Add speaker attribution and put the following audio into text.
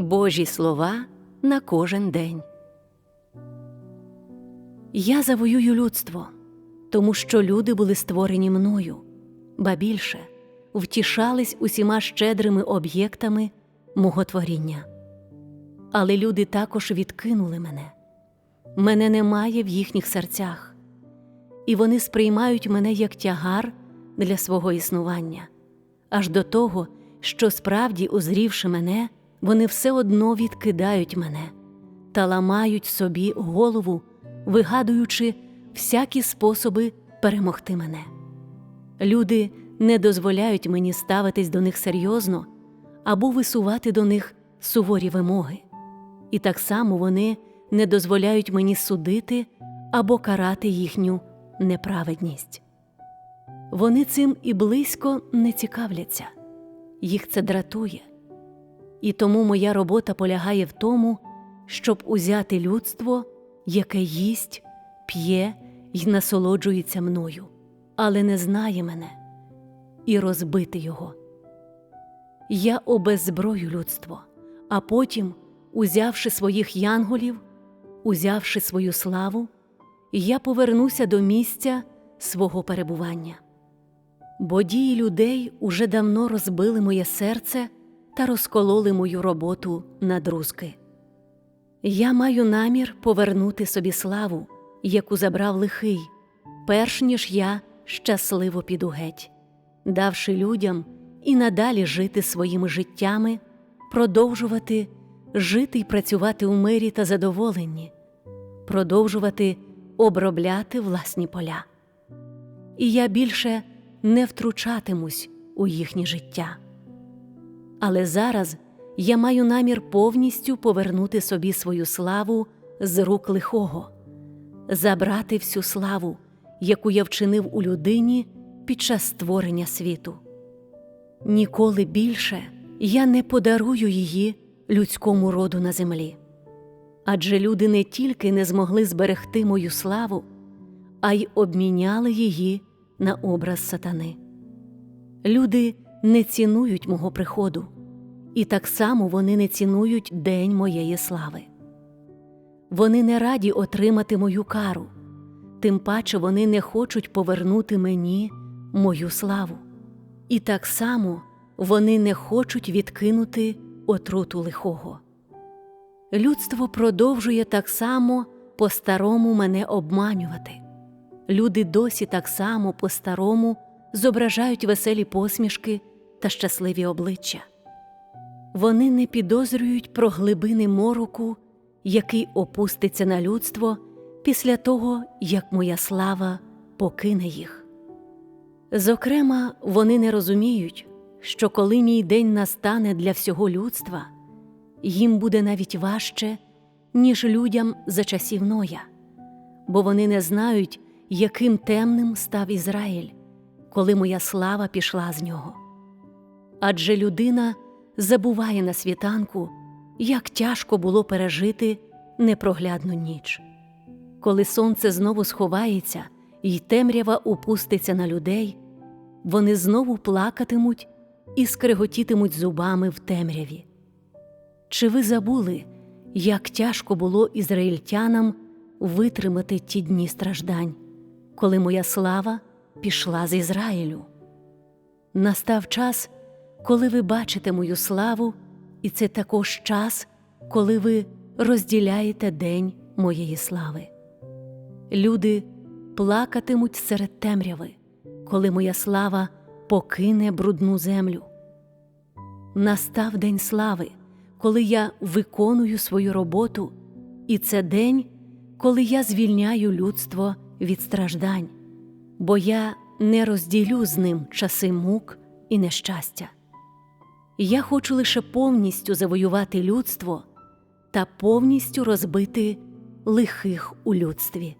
Speaker 1: Божі слова на кожен день. Я завоюю людство, тому що люди були створені мною, ба більше втішались усіма щедрими об'єктами мого творіння. Але люди також відкинули мене. Мене немає в їхніх серцях, і вони сприймають мене як тягар для свого існування, аж до того, що справді, узрівши мене, вони все одно відкидають мене та ламають собі голову, вигадуючи всякі способи перемогти мене. Люди не дозволяють мені ставитись до них серйозно або висувати до них суворі вимоги, і так само вони не дозволяють мені судити або карати їхню неправедність. Вони цим і близько не цікавляться, їх це дратує. І тому моя робота полягає в тому, щоб узяти людство, яке їсть, п'є й насолоджується мною, але не знає мене, і розбити його. Я обеззброю людство, а потім, узявши своїх янголів, узявши свою славу, я повернуся до місця свого перебування. Бо дії людей уже давно розбили моє серце та розкололи мою роботу на друзки. Я маю намір повернути собі славу, яку забрав лихий, перш ніж я щасливо піду геть, давши людям і надалі жити своїми життями, продовжувати жити й працювати у мирі та задоволенні, продовжувати обробляти власні поля. І я більше не втручатимусь у їхнє життя. Але зараз я маю намір повністю повернути собі свою славу з рук лихого, забрати всю славу, яку я вчинив у людині під час створення світу. Ніколи більше я не подарую її людському роду на землі. Адже люди не тільки не змогли зберегти мою славу, а й обміняли її на образ сатани. Люди не цінують мого приходу, і так само вони не цінують день моєї слави. Вони не раді отримати мою кару, тим паче вони не хочуть повернути мені мою славу. І так само вони не хочуть відкинути отруту лихого. Людство продовжує так само по-старому мене обманювати. Люди досі так само по-старому зображають веселі посмішки та щасливі обличчя. Вони не підозрюють про глибини мороку, який опуститься на людство після того, як моя слава покине їх. Зокрема, вони не розуміють, що коли мій день настане для всього людства, їм буде навіть важче, ніж людям за часів Ноя, бо вони не знають, яким темним став Ізраїль, коли моя слава пішла з нього. Адже людина забуває на світанку, як тяжко було пережити непроглядну ніч. Коли сонце знову сховається і темрява опуститься на людей, вони знову плакатимуть і скреготітимуть зубами в темряві. Чи ви забули, як тяжко було ізраїльтянам витримати ті дні страждань, коли моя слава пішла з Ізраїлю? Настав час, коли ви бачите мою славу, і це також час, коли ви розділяєте день моєї слави. Люди плакатимуть серед темряви, коли моя слава покине брудну землю. Настав день слави, коли я виконую свою роботу, і це день, коли я звільняю людство від страждань, бо я не розділю з ним часи мук і нещастя. Я хочу лише повністю завоювати людство та повністю розбити лихих у людстві.